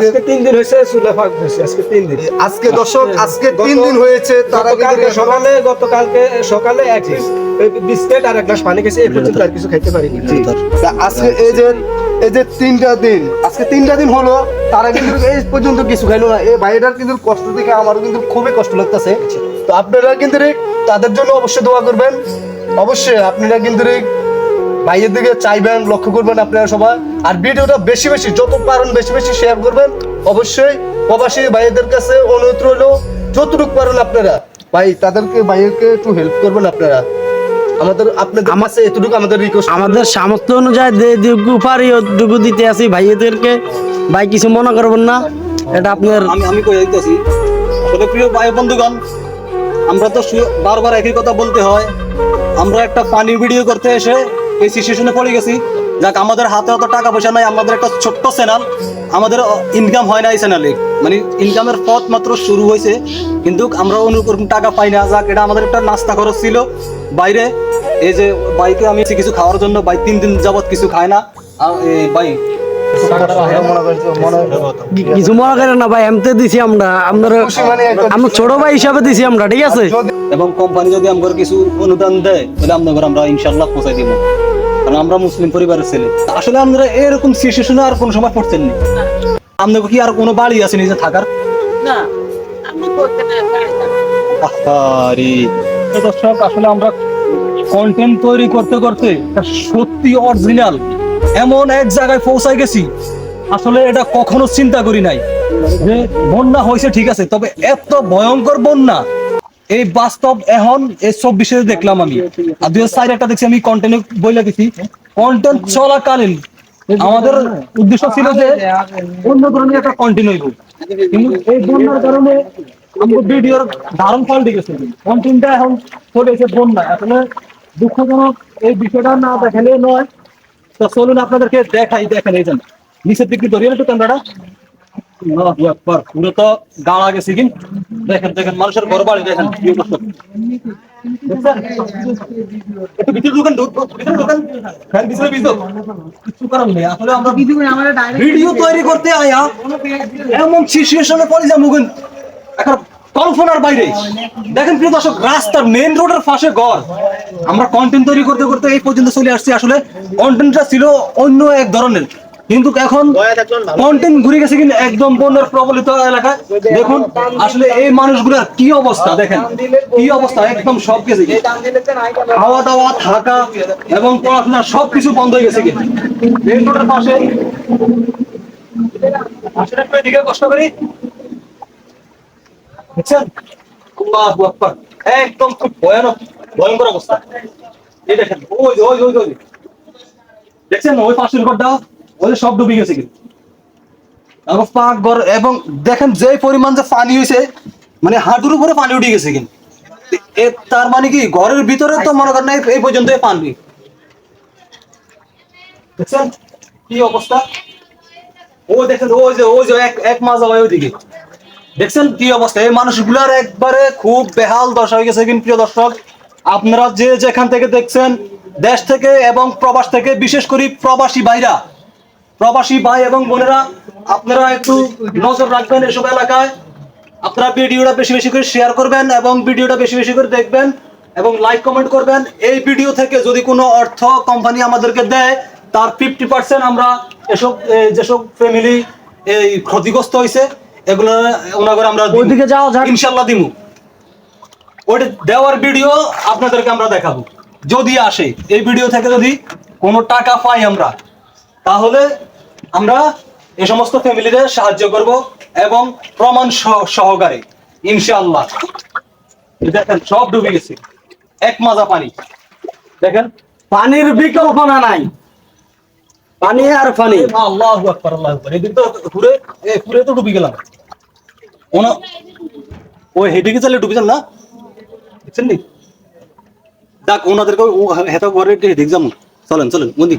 আজকে তিন দিন হয়েছে চুলা ফাঁক হয়েছে আজকে তিন দিন। আজকে দর্শক আজকে তিন দিন হয়েছে তারা সকালে গতকালকে সকালে এক বিস্কিট আর এক গ্লাস পানি খেয়েছে এই পর্যন্ত আর কিছু খাইতে পারিনি। আজকে এই যে এই যে তিনটা দিন আজকে তিনটা দিন হলো তারা কিন্তু এই পর্যন্ত কিছু খাইলো না। এই ভাইটার কিন্তু কষ্ট দেখে আমারও কিন্তু খুবই কষ্ট লাগতেছে। তো আপনারা কিন্তু তাদের জন্য অবশ্যই দোয়া করবেন। অবশ্যই আপনারা কিন্তু ভাইয়ের দিকে চাইবেন লক্ষ্য করবেন আপনারা সবাই। আর ভিডিওটা বেশি বেশি যত পারেন বেশি বেশি শেয়ার করবেন। অবশ্যই প্রবাসী ভাইয়েদের কাছে অনুরোধ রইল যতটুকু পারেন আপনারা। ভাই তাদেরকে ভাইয়েরকে একটু হেল্প করবেন আপনারা। আমাদের আপনাদের কাছে এতটুকু আমাদের রিকোয়েস্ট আমাদের সামর্থ্য অনুযায়ী যেটুকু পারি ওটুকু দিতে আসি ভাইয়েদেরকে ভাই কিছু মনে করবেন না? এটা আপনার আমি আমি কই যাইতেছি। আসলে প্রিয় ভাই বন্ধুগণ আমরা তো বারবার একই কথা বলতে হয়। আমরা একটা পানি ভিডিও করতে এসে এই সিচুয়েশনে পড়ে গেছি। যাক আমাদের হাতে অত টাকা পয়সা নাই আমাদের একটা ছোট্ট চ্যানেল আমাদের ইনকাম হয় না এই চ্যানেলে মানে ইনকামের পথ মাত্র শুরু হয়েছে কিন্তু আমরা অনুরকম টাকা পাই না। যাক এটা আমাদের একটা নাস্তা খরচ ছিল। বাইরে এই যে বাইকে আমি কিছু খাওয়ার জন্য বাই তিন দিন যাবত কিছু খায় না। আর এই বাই করছ কিছু মনে করেন না ভাই এমতে দিছি আমরা। আপনার খুশি একটা- আমরা ছোট ভাই হিসাবে দিছি আমরা ঠিক আছে? এবং কোম্পানি যদি আমাদের কিছু অনুদান দেয় তাহলে আমরা ইনশাল্লাহ পৌঁছাই দিব। কারণ আমরা মুসলিম পরিবারের ছেলে। আসলে আপনারা এরকম সিচুয়েশনে আর কোনো সময় পড়ছেন না কি আর কোনো বাড়ি আছে নিজে থাকার? না দর্শক আসলে আমরা কন্টেন্ট তৈরি করতে করতে সত্যি অরিজিনাল এমন এক জায়গায় পৌঁছায় গেছি। আসলে এটা কখনো চিন্তা করি নাই। যে বন্যা হয়েছে ঠিক আছে তবে এত ভয়ঙ্কর বন্যা। এই বাস্তব এখন এই চব্বিশে দেখলাম আমি। আর দুই হাজার একটা দেখছি, আমি কন্টেন্ট বইলে গেছি কন্টেন্ট চলাকালীন আমাদের উদ্দেশ্য ছিল যে অন্য ধরনের একটা কন্টেন্ট হইব। কিন্তু এই বন্যার কারণে আমাদের ভিডিওর ধারণ পাল্টে গেছে কন্টেন্টটা এখন চলে এসে বন্যা। আসলে দুঃখজনক এই বিষয়টা না দেখালে নয়। তো চলুন আপনাদেরকে দেখাই দেখেন এই জন্য নিচের দিকে ধরিয়ে একটু ক্যামেরাটা। পুরো তো গাড়া গেছে দেখেন দেখেন মানুষের ঘর বাড়ি দেখেন ভিডিও তৈরি করতে আয়া এমন বাইরে দেখেন প্রিয় দর্শক রাস্তার মেইন রোডের পাশে ঘর আমরা কন্টেন্ট তৈরি করতে করতে এই পর্যন্ত চলে আসছি। আসলে কন্টেন্টটা ছিল অন্য এক ধরনের। কিন্তু এখন কন্টেন্ট ঘুরে গেছে কিন্তু একদম বন্যার প্রবলিত এলাকায়। দেখুন আসলে এই মানুষগুলোর কি অবস্থা দেখেন কি অবস্থা একদম সব গেছে খাওয়া দাওয়া থাকা এবং পড়াশোনা সবকিছু বন্ধ হয়ে গেছে কিন্তু মেইন রোডের পাশে। এদিকে কষ্ট করি। বুঝছেন আল্লাহু আকবার। একদম খুব ভয়ানক ভয়ঙ্কর অবস্থা। এই দেখেন ওই ওই ওই ওই দেখছেন ওই পাশের ঘরটা ওই সব ডুবে গেছে কিন্তু। তারপর পাক ঘর এবং দেখেন যে পরিমাণ যে পানি হয়েছে মানে হাঁটুর উপরে পানি উঠে গেছে কিন্তু। তার মানে কি, ঘরের ভিতরে তো মনে করেন এই- পর্যন্ত পানি। দেখছেন কি অবস্থা? ও দেখেন যে যে এক এক মাস ওইদিকে। দেখছেন কি অবস্থা? এই মানুষগুলার একবারে খুব বেহাল দশা হয়ে গেছে কিন্তু, প্রিয় দর্শক। আপনারা যে যেখান থেকে দেখছেন, দেশ থেকে এবং প্রবাস থেকে, বিশেষ করে প্রবাসী ভাইরা প্রবাসী ভাই এবং বোনেরা আপনারা একটু নজর রাখবেন এসব এলাকায় আপনারা ভিডিওটা বেশি বেশি করে শেয়ার করবেন এবং ভিডিওটা বেশি বেশি করে দেখবেন এবং লাইক কমেন্ট করবেন এই ভিডিও থেকে যদি কোনো অর্থ কোম্পানি আমাদেরকে দেয় তার ফিফটি পার্সেন্ট আমরা এসব যেসব ফ্যামিলি এই ক্ষতিগ্রস্ত হয়েছে এগুলো ওনাদের আমরা। ওইদিকে যাওয়া যাক। ইনশাল্লাহ দিমু ওইটা দেওয়ার ভিডিও আপনাদেরকে আমরা দেখাবো যদি আসে এই ভিডিও থেকে যদি কোনো টাকা পাই আমরা তাহলে আমরা এ সমস্ত ফ্যামিলিদের সাহায্য করব এবং প্রমাণ সহ- সহকারে ইনশাআল্লাহ। দেখেন সব ডুবে গেছে। এক মাজা পানি। দেখেন। পানির বিকল্পনা নাই। পানি আর পানি। আল্লাহ আকবার আল্লাহ আকবার। এদিক তো ঘুরে এ ঘুরে তো ডুবে গেলাম। ওনা ওই হেডিকে চালে ডুবে যান না? দেখছেন নি? দেখ ওনাদেরকে হেতা ঘরে হেদিক যাব চলেন চলেন মন্দির।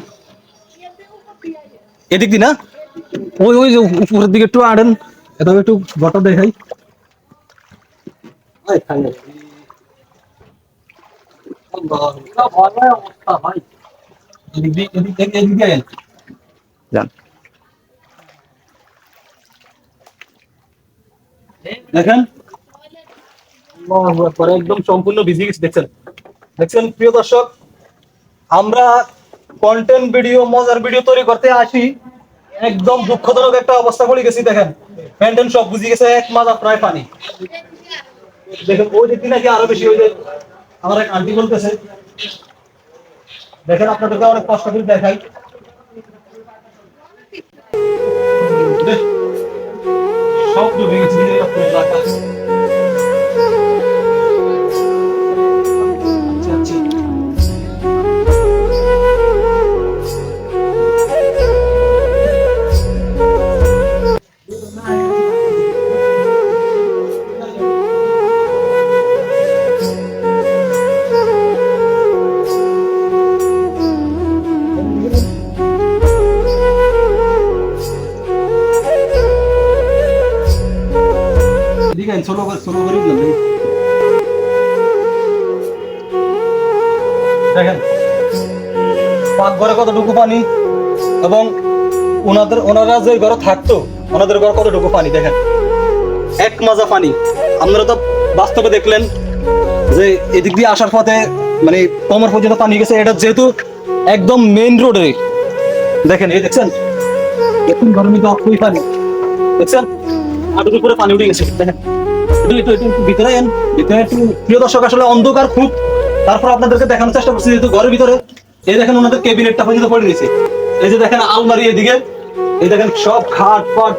এদিক দি না? ওই ওই যে উপরের দিকে একটু আড়েন। এটা একটু বটা দেখাই। দেখেন? একদম সম্পূর্ণ ভিজে গেছে দেখছেন? দেখছেন? প্রিয় দর্শক আমরা কন্টেন্ট ভিডিও মজার ভিডিও তৈরি করতে আসি। একদম দুঃখজনক একটা অবস্থা পড়ে গেছি দেখেন। প্যান্টেন সব বুঝে গেছে এক মাজা প্রায় পানি। দেখেন ওই দিক নাকি আরও বেশি ওই যে আমার এক আন্টি বলতেছে। দেখেন আপনাদেরকে অনেক কষ্ট করে দেখাই। দেখ, সব ডুবে গেছে দেখেন, পাকঘরে কতটুকু পানি এবং ওনাদের ওনারা যে ঘরে থাকতো, ওনাদের ঘরে কতটুকু পানি দেখেন? এক মাজা পানি। আপনারা তো বাস্তবে দেখলেন যে এদিক দিয়ে আসার পথে মানে কমর পর্যন্ত পানি গেছে। এটা যেহেতু একদম মেইন রোডে দেখেন, এই দেখছেন? দেখুন ঘরের মধ্যে অক্ষয় পানি। দেখছেন? হাঁটুর উপরে পানি উঠে গেছে। দেখেন ভিতরে ভিতরে একটু প্রিয় দর্শক, আসলে অন্ধকার খুব তারপর আপনাদেরকে দেখানোর চেষ্টা করছি, যেহেতু ঘরের ভিতরে, এই দেখেন ওনাদের ক্যাবিনেটটা পর্যন্ত পড়ে গেছে এই যে দেখেন আলমারি এদিকে, এই দেখেন সব খাট পাট,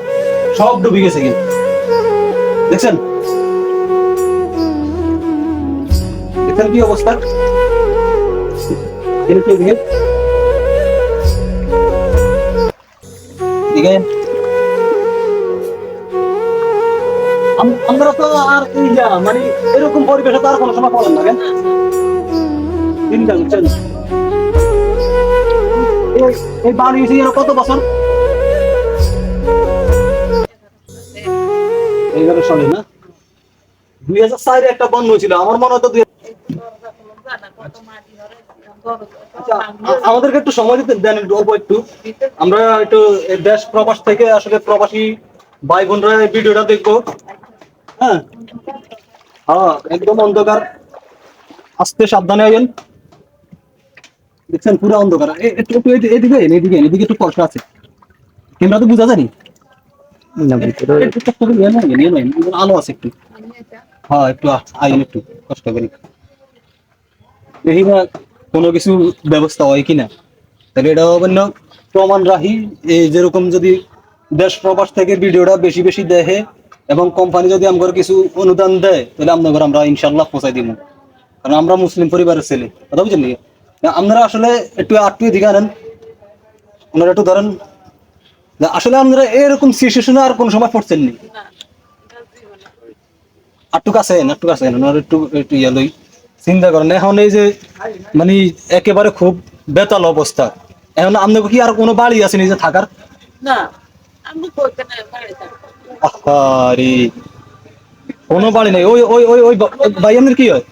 সব ডুবে গেছে কিন্তু। দেখছেন? দেখছেন কি অবস্থা? আমরা তো আর এই যা মানে এরকম পরিবেশে তো আর কোনো সময় পড়েন না চিন্তা করছেন এই- বাড়ি এসে কত বছর? এইভাবে চলে না? দুই হাজার চারে একটা বন্ধ হয়েছিল আমার মনে হতো দুই আচ্ছা, আমাদেরকে একটু সময় দিতে দেন একটু অল্প একটু। আমরা একটু দেশ প্রবাস থেকে আসলে প্রবাসী ভাই বোনরা ভিডিওটা দেখব। হ্যাঁ। হ্যাঁ একদম অন্ধকার। আস্তে সাবধানে আইন দেখছেন পুরো অন্ধকার। একটু এদিকে এদিকে এদিকে একটু কষ্ট আছে। ক্যামেরা তো বোঝা নেন, আলো আছে একটু। হ্যাঁ একটু আইন একটু কষ্ট করি। দেখি না কোনো কিছু ব্যবস্থা হয় কিনা। তাহলে এটা হবে না প্রমাণ রাহি এই যেরকম যদি দেশ প্রবাস থেকে ভিডিওটা বেশি বেশি দেখে এবং কোম্পানি যদি আমাদের কিছু অনুদান দেয় তাহলে আপনাদের আমরা ইনশাল্লাহ পৌঁছাই দিব কারণ আমরা মুসলিম পরিবারের ছেলে কথা বুঝলেন? আপনারা আসলে একটু আটটু এদিকে আনেন। ওনারা একটু ধরেন আসলে আপনারা এরকম সিচুয়েশনে আর কোন সময় পড়ছেন নি? আটটু কাছে আটটু কাছে ওনারা একটু একটু ইয়ে লই। চিন্তা করেন এখন এই যে মানে একেবারে খুব বেতাল অবস্থা। এখন আপনাকে কি আর কোনো বাড়ি আছে নিজে থাকার? না আরে কোনো বাড়ি নেই। ওই ওই ওই ওই ভাই আপনার কি হয়?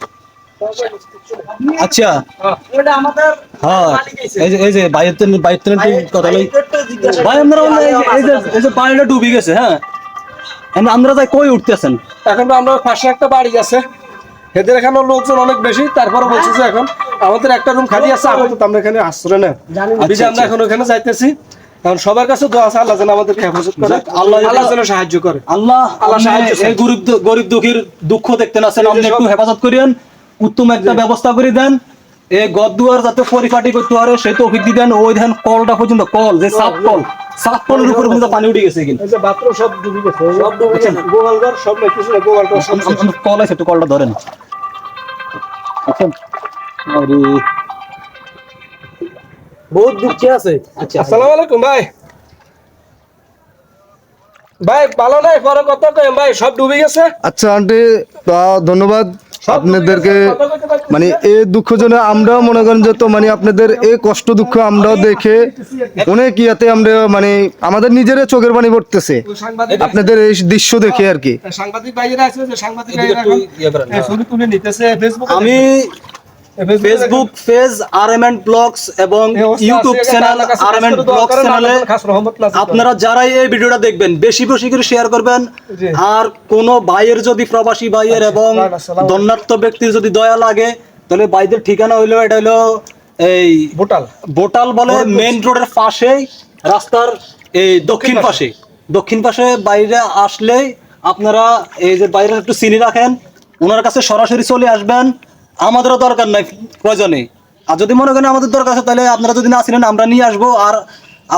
আচ্ছা। ওটা আমাদের হ্যাঁ এই যে এই যে বাইরের বাইরের কথা ভাই বললেন এই যে- এই যে পানিটা ডুবে গেছে হ্যাঁ? এখন আপনারা যাই কই উঠতেছেন? এখন আমরা পাশে একটা বাড়ি আছে। এদের এখানে লোকজন অনেক বেশি তারপরে বলছি যে এখন। আমাদের একটা রুম খালি আছে আপাতত আমরা এখানে আশ্রয় নেই। আমি যে আমরা এখন ওখানে যাইতেছি। এখন সবার কাছে দোয়া আছে আল্লাহ যেন আমাদেরকে হেফাজত করে। আল্লাহ আল্লাহ যেন সাহায্য করে। আল্লাহ আল্লাহ সাহায্য এই গরিব গরিব দুঃখীর দুঃখ দেখতে না আপনি একটু হেফাজত করিয়েন। উত্তম একটা ব্যবস্থা করে দেন। এই গদ দুয়ার যাতে পরিপাটি করতে পারে সেই তৌফিক দিয়ে দেন। ওই দেন কলটা পর্যন্ত কল যে সাপ কল। সাপ কলের উপর পর্যন্ত পানি উঠে গেছে কিন্তু। বাথরুম সব ডুবে গেছে। সব ডুবে গেছে। গোয়াল সব নাই কিছু না সব কল আছে একটু কলটা ধরেন। আচ্ছা আরে। বহুত দুঃখে আছে। আচ্ছা আসসালামু আলাইকুম ভাই। ভাই ভালো নাই? পরে কথা কই ভাই সব ডুবে গেছে? আচ্ছা আন্টি ধন্যবাদ। আপনাদেরকে মানে এই দুঃখ জন্য আমরাও মনে করেন যে তো মানে আপনাদের এই কষ্ট দুঃখ আমরাও দেখে অনেক ইয়াতে আমরা মানে আমাদের নিজের চোখের পানি পড়তেছে। আপনাদের এই দৃশ্য দেখে আর কি। সাংবাদিক ফেসবুকে আমি ফেসবুক পেজ আরএমএন ব্লগস এবং ইউটিউব চ্যানেল খাস করে দোয়া ব্লগস চ্যানেলে। আপনারা যারাই এই ভিডিওটা দেখবেন বেশি বেশি করে শেয়ার করবেন। আর কোন ভাইয়ের যদি প্রবাসী ভাইয়ের এবং আসসালামু আলাইকুম। দন্নাত্ম ব্যক্তির যদি দয়া লাগে তাহলে ভাইদের ঠিকানা হইল এটা হইল এই বোটাল। বোটাল বলে মেইন রোডের পাশেই রাস্তার এই দক্ষিণ পাশে। দক্ষিণ পাশে বাইরে আসলেই আপনারা এই যে বাইরে একটু চিনি রাখেন ওনার কাছে সরাসরি চলে আসবেন। আমাদেরও দরকার নাই, প্রয়োজনে। আর যদি মনে করেন আমাদের দরকার আছে, তাহলে আপনারা যদি না চিনেন, আমরা নিয়ে আসব। আর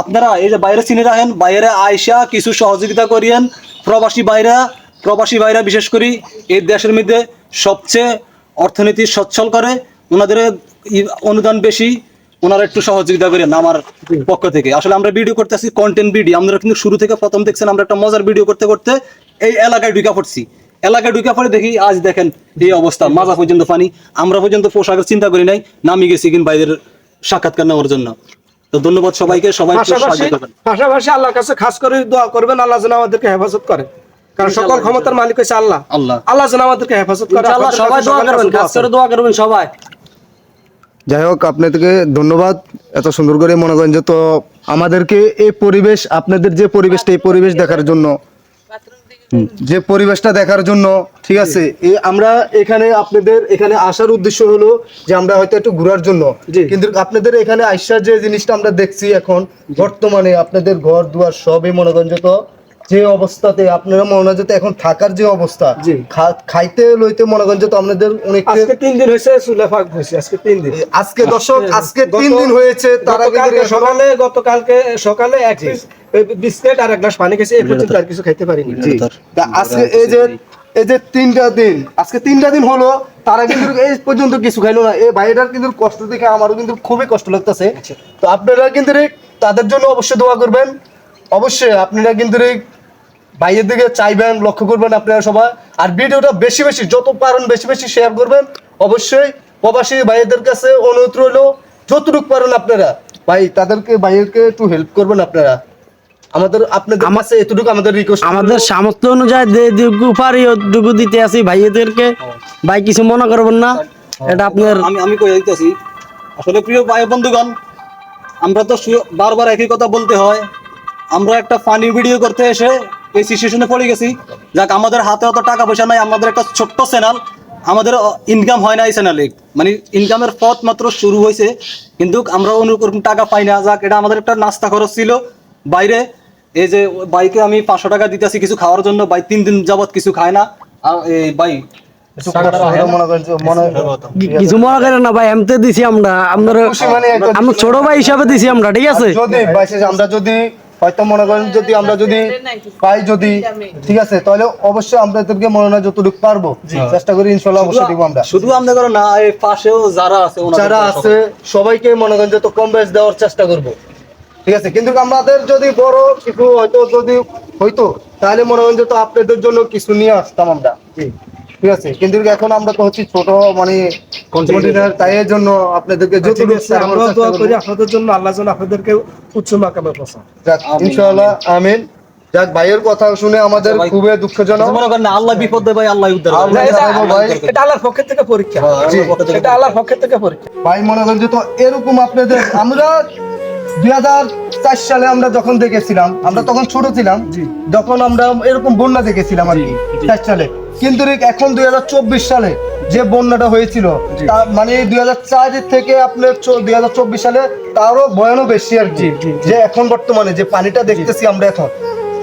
আপনারা এই যে বাইরে চিনি রাখেন, বাইরে আয়সা কিছু সহযোগিতা করিয়েন। প্রবাসী বাইরা প্রবাসী ভাইরা বিশেষ করে, এই দেশের মধ্যে সবচেয়ে অর্থনীতি সচ্ছল করে, ওনাদের অনুদান বেশি, ওনারা একটু সহযোগিতা করেন আমার পক্ষ থেকে। আসলে আমরা ভিডিও করতেছি কন্টেন্ট ভিডিও আমরা কিন্তু শুরু থেকে প্রথম দেখছেন, আমরা একটা মজার ভিডিও করতে করতে এই এলাকায় ঢুকা পড়ছি। এলাকায় ঢুকা পড়ে দেখি আজ দেখেন এই অবস্থা। মাজা পর্যন্ত পানি আমরা পর্যন্ত পোশাকের চিন্তা করি নাই নামি গেছি কিন্তু ভাইদের সাক্ষাৎকার নেওয়ার জন্য। তো ধন্যবাদ সবাইকে সবাই পাশাপাশি আল্লাহর কাছে খাস করে দোয়া করবেন আল্লাহ যেন আমাদেরকে হেফাজত করে। কারণ সকল ক্ষমতার মালিক হচ্ছে আল্লাহ। আল্লাহ। আল্লাহ যেন আমাদেরকে হেফাজত করে। ইনশাআল্লাহ আপনাদের সবাই দোয়া করবেন খাস করে দোয়া করবেন সবাই। যাই হোক আপনাদেরকে ধন্যবাদ। এত সুন্দর করে মনে করেন যে তো আমাদেরকে এই পরিবেশ আপনাদের যে পরিবেশটা এই পরিবেশ দেখার জন্য যে পরিবেশটা দেখার জন্য ঠিক আছে? এই আমরা এখানে আপনাদের এখানে আসার উদ্দেশ্য হলো যে আমরা হয়তো একটু ঘোরার জন্য। কিন্তু আপনাদের এখানে আইসার যে জিনিসটা আমরা দেখছি এখন বর্তমানে আপনাদের ঘর দুয়ার সবই মনে করেন যে অবস্থাতে আপনারা মনে হয় যে এখন থাকার যে অবস্থা খাইতে লইতে মনে করেন যে আপনাদের অনেক আজকে তিন দিন হয়েছে চুলে ফাঁক হয়েছে আজকে তিন দিন। আজকে দর্শক আজকে তিন দিন হয়েছে তারা এখনো- সকালে গতকালকে সকালে এক বিস্কিট আর এক গ্লাস পানি খেয়েছি এই পর্যন্ত আর কিছু খাইতে পারিনি। জি। আজকে এই যে এই যে তিনটা দিন আজকে তিনটা দিন হলো তারা কিন্তু এই পর্যন্ত কিছু খাইলো না। এই ভাইটার কিন্তু কষ্ট দেখে আমারও কিন্তু খুবই কষ্ট লাগতেছে। তো আপনারা কিন্তু তাদের জন্য অবশ্যই দোয়া করবেন। অবশ্যই আপনারা কিন্তু ভাইয়ের দিকে চাইবেন লক্ষ্য করবেন আপনারা সবাই। আর ভিডিওটা বেশি বেশি যত পারেন বেশি বেশি শেয়ার করবেন। অবশ্যই প্রবাসী ভাইয়েদের কাছে অনুরোধ রইল যতটুকু পারেন আপনারা। ভাই তাদেরকে ভাইয়েরকে একটু হেল্প করবেন আপনারা। আমাদের আপনাদের কাছে এতটুকু আমাদের রিকোয়েস্ট আমাদের সামর্থ্য অনুযায়ী যেটুকু পারি ওটুকু দিতে আসি ভাইয়েদেরকে ভাই কিছু মনে করবেন না? এটা আপনার আমি আমি কই দিতেছি আসলে প্রিয় ভাই বন্ধুগণ আমরা তো বারবার একই কথা বলতে হয়। আমরা একটা ফানি ভিডিও করতে এসে এই সিচুয়েশনে পড়ে গেছি। যাক আমাদের হাতে অত টাকা পয়সা নাই আমাদের একটা ছোট্ট চ্যানেল আমাদের ইনকাম হয় না এই চ্যানেলে মানে ইনকামের পথ মাত্র শুরু হয়েছে কিন্তু আমরা অনুরকম টাকা পাই না। যাক এটা আমাদের একটা নাস্তা খরচ ছিল। বাইরে এই যে বাইকে আমি পাঁচশো টাকা দিতেছি কিছু খাওয়ার জন্য বাই তিন দিন যাবত কিছু খায় না। এই বাই মনে করেন যে মনে কি- কিছু মনে করেন না ভাই এমতে দিছি আমরা। মানে আমরা ছোট ভাই হিসাবে দিছি আমরা ঠিক আছে? আমরা যদি হয়তো মনে করেন যদি আমরা যদি পাই যদি ঠিক আছে তাহলে অবশ্যই আপনাদেরকে মনে হয় যতটুকু পারব। চেষ্টা করি ইনশাল্লাহ অবশ্যই দিব আমরা। শুধু আমরা করো না এই পাশেও যারা আছে যারা আছে সবাইকে মনে করেন যত কম বেশ দেওয়ার চেষ্টা করব। ঠিক আছে কিন্তু আমাদের যদি বড় কিছু হয়তো যদি হইতো তাহলে মনে করেন যে তো আপনাদের জন্য কিছু নিয়ে আসতাম আমরা। ঠিক আছে? কিন্তু এখন আমরা তো হচ্ছে ছোট মানে কন্টেনার তাই এর জন্য আপনাদেরকে ঠিক যতটুকু আমরা দোয়া করি আপনাদের জন্য আল্লাহ যেন আপনাদেরকে উচ্চ মাকামে পৌঁছান যাক, ইনশাআল্লাহ আমিন। যাক ভাইয়ের কথা শুনে আমাদের খুবই দুঃখজনক। মনে করেন আল্লাহ বিপদ দেয় ভাই আল্লাহ উদ্ধার করে। এটা- জানাব ভাই। এটা আল্লাহর পক্ষের থেকে পরীক্ষা। জি। এটা আল্লাহর পক্ষের থেকে পরীক্ষা। ভাই মনে করেন যে তো এরকম আপনাদের আমরা দুই হাজার চার সালে আমরা যখন দেখেছিলাম আমরা তখন ছোট ছিলাম যখন আমরা এরকম বন্যা দেখেছিলাম আর কি চার সালে। কিন্তু এখন দুই হাজার চব্বিশ সালে যে বন্যাটা হয়েছিল তা মানে দুই হাজার চার থেকে আপনার দুই হাজার চব্বিশ সালে তারও ভয়ানক বেশি আর কি। যে এখন বর্তমানে যে পানিটা দেখতেছি আমরা এখন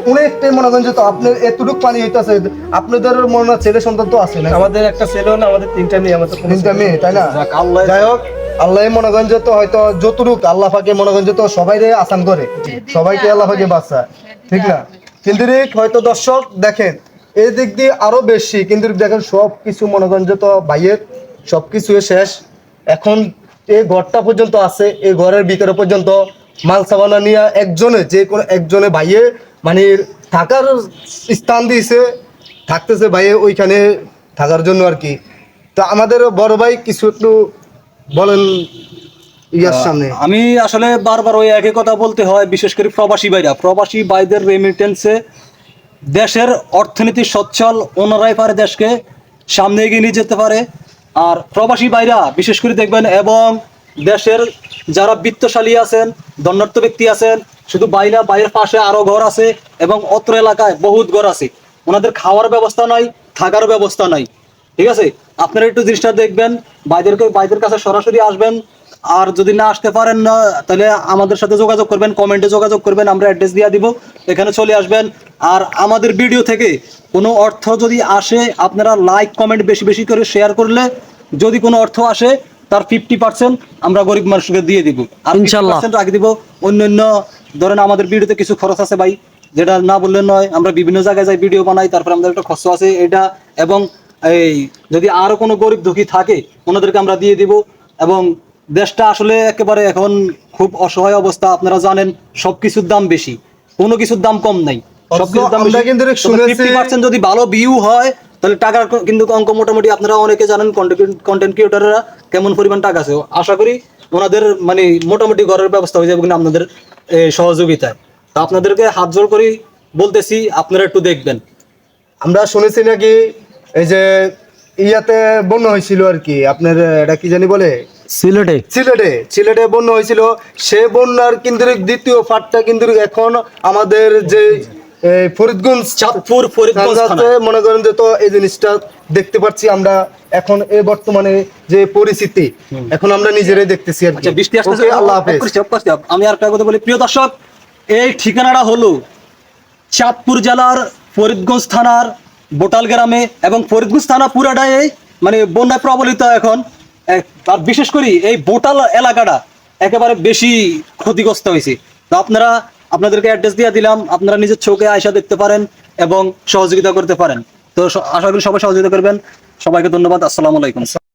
অনেকটাই মনে করেন যে তো আপনার এতটুকু পানি হইতেছে আপনাদের মনে হয় ছেলে সন্তান তো আছে না আমাদের একটা ছেলেও না আমাদের তিনটা মেয়ে আমাদের তিনটা মেয়ে তাই না? আল্লাহ- যাই হোক আল্লাহ তো হয়তো যতটুক আল্লাহ পাকে তো সবাই আসান করে সবাইকে আল্লাহ পাকে বাঁচা ঠিক না? কিন্তু হয়তো দর্শক দেখেন এই দিক দিয়ে আরও বেশি কিন্তু দেখেন সব কিছু মনে করেন যে তো ভাইয়ের সব কিছু শেষ। এখন এই ঘরটা পর্যন্ত আছে এই ঘরের ভিতরে পর্যন্ত মাল সাবানা নিয়ে একজনে যে কোনো একজনে ভাইয়ে মানে থাকার স্থান দিয়েছে থাকতেছে ভাইয়ে ওইখানে থাকার জন্য আর কি। তো আমাদের বড় ভাই কিছু একটু বলেন ইয়ার সামনে। আমি আসলে বারবার ওই একই কথা বলতে হয় বিশেষ করে প্রবাসী ভাইরা। প্রবাসী ভাইদের রেমিটেন্সে দেশের অর্থনীতি সচ্ছল ওনারাই পারে দেশকে সামনে এগিয়ে নিয়ে যেতে পারে। আর প্রবাসী বাইরা বিশেষ করে দেখবেন, এবং দেশের যারা বিত্তশালী আছেন দণ্ডার্থ ব্যক্তি আছেন, শুধু বাইরা, বাইরের পাশে আরও ঘর আছে এবং অত্র এলাকায় বহুত ঘর আছে। ওনাদের খাওয়ার ব্যবস্থা নাই থাকার ব্যবস্থা নাই। ঠিক আছে? আপনারা একটু জিনিসটা দেখবেন বাইদেরকে বাইদের কাছে সরাসরি আসবেন আর যদি না আসতে পারেন না তাহলে আমাদের সাথে যোগাযোগ করবেন কমেন্টে যোগাযোগ করবেন আমরা অ্যাড্রেস দিয়ে দিব। এখানে চলে আসবেন। আর আমাদের ভিডিও থেকে কোনো অর্থ যদি আসে আপনারা লাইক কমেন্ট বেশি বেশি করে শেয়ার করলে যদি কোনো অর্থ আসে তার ফিফটি পার্সেন্ট আমরা গরিব মানুষকে দিয়ে দিব। আর ইনশাল্লাহ। রাখি দিব। অন্য অন্য ধরেন আমাদের ভিডিওতে কিছু খরচ আছে ভাই যেটা না বললে নয় আমরা বিভিন্ন জায়গায় যাই ভিডিও বানাই তারপর আমাদের একটা খরচ আছে এটা এবং এই যদি আরও কোনো গরিব দুঃখী থাকে ওনাদেরকে আমরা দিয়ে দিব এবং দেশটা আসলে একেবারে এখন খুব অসহায় অবস্থা আপনারা জানেন সবকিছুর দাম বেশি কোনো কিছুর দাম কম নাই। সবকিছুর দাম কিন্তু যদি ভালো ভিউ হয় তাহলে টাকার কিন্তু অঙ্ক মোটামুটি আপনারা অনেকে জানেন কন্টেন্ট ক্রিয়েটাররা কেমন পরিমাণ টাকা আছে। আশা করি ওনাদের মানে মোটামুটি ঘরের ব্যবস্থা হয়ে যাবে কিনা আপনাদের সহযোগিতায়। তো আপনাদেরকে হাত জোর করি বলতেছি আপনারা একটু দেখবেন। আমরা শুনেছি নাকি এই যে ইয়াতে বন্যা হয়েছিল আর কি আপনার এটা কি জানি বলে? সিলেটে? সিলেটে। সিলেটে বন্যা হয়েছিল। সে বন্যার কিন্তু দ্বিতীয় ফাটটা কিন্তু এখন আমাদের যে ফরিদগঞ্জ চাঁদপুর ফরিদগঞ্জ মনে করেন যে তো এই জিনিসটা দেখতে পাচ্ছি আমরা এখন এই বর্তমানে যে পরিস্থিতি। এখন আমরা নিজেরাই দেখতেছি আর আচ্ছা বৃষ্টি আসতেছে। আল্লাহ হাফেজ। আমি আর একটা কথা বলি। প্রিয় দর্শক এই ঠিকানাটা হলো চাঁদপুর জেলার ফরিদগঞ্জ থানার বোটাল গ্রামে এবং ফরিদগঞ্জ থানা পুরাটাই মানে বন্যায় প্রবলিত এখন। আর বিশেষ করে এই বোটাল এলাকাটা একেবারে বেশি ক্ষতিগ্রস্ত হয়েছে। তো আপনারা, আপনাদেরকে অ্যাড্রেস দিয়ে দিলাম, আপনারা নিজের চোখে আয়সা দেখতে পারেন এবং সহযোগিতা করতে পারেন। তো আশা করি সবাই সহযোগিতা করবেন। সবাইকে ধন্যবাদ, আসসালামু আলাইকুম।